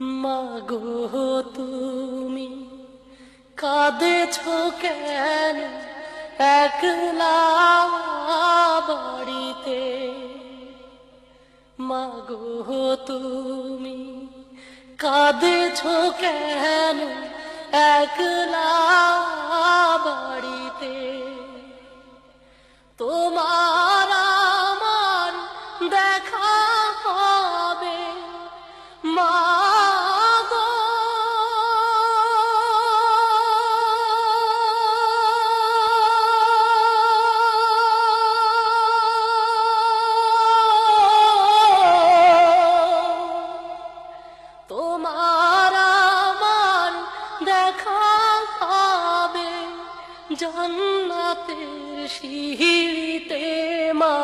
মাগো তুমি কাঁদেছ কেন একলা বাড়িতে? মাগো তুমি কাঁদেছ কেন একলা বাড়িতে? তোমার দেখা পাবে জান্নাতের সিঁড়িতে মা।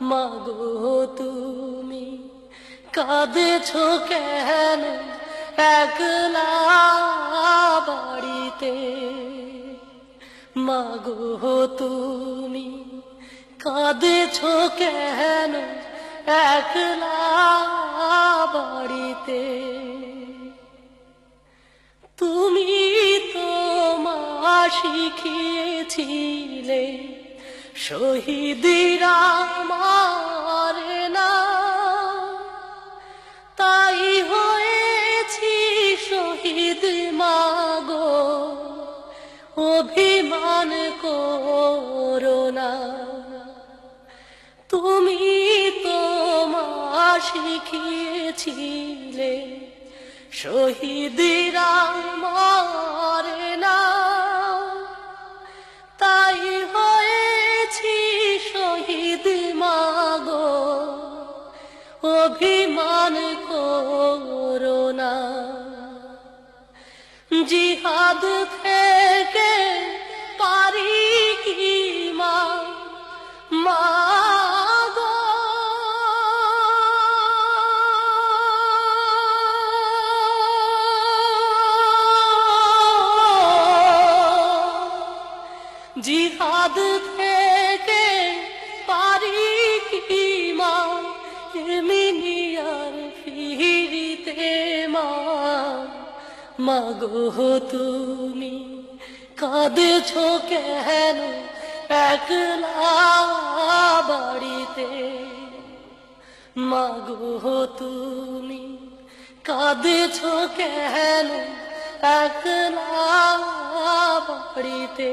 মাগো তুমি কাঁদেছ কেন একলা বাড়িতে? মাগো তুমি কাঁদেছ কেন একলা বাড়িতে? তুমি তো মা শিখিয়েছিলে, শহীদিরা মারে না। তাই হয়েছি শহীদ মাগো অভিমান করোনা তুমি তো মা শিখিয়েছিলে শহীদিরা মারে না। তাই হয়েছি শহীদ মাগো। অভিমান করোনা জিহাদ থেকে জিহাদ থেকে পারি কি মা এমিনিয়ার ফিরিতে মা মাগো তুমি, কাঁদেছ কেন একলা বাড়িতে? মাগো তুমি, কাঁদেছ কেন একলা বাড়িতে?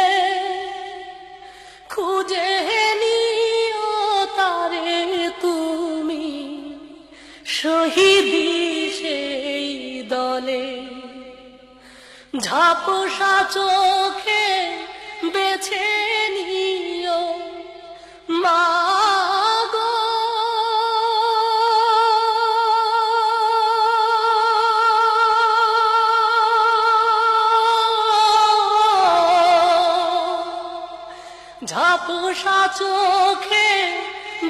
শহীদি সেই দলে। ঝাপসা চোখে বেছে নিও মাগো ঝাপসা চোখে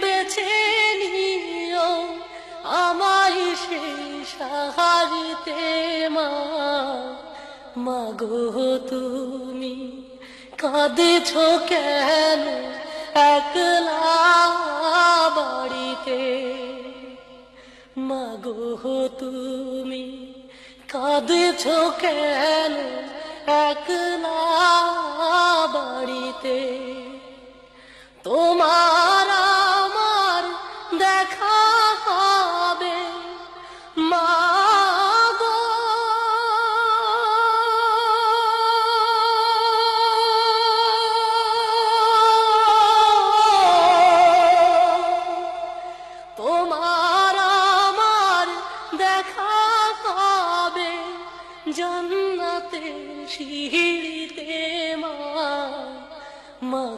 বেছে সাহারিতে মা, মাগো তুমি কাঁদেছ কেন একলা বাড়িতে? মাগো তুমি কাঁদেছ কেন একলা বাড়িতে? তোমার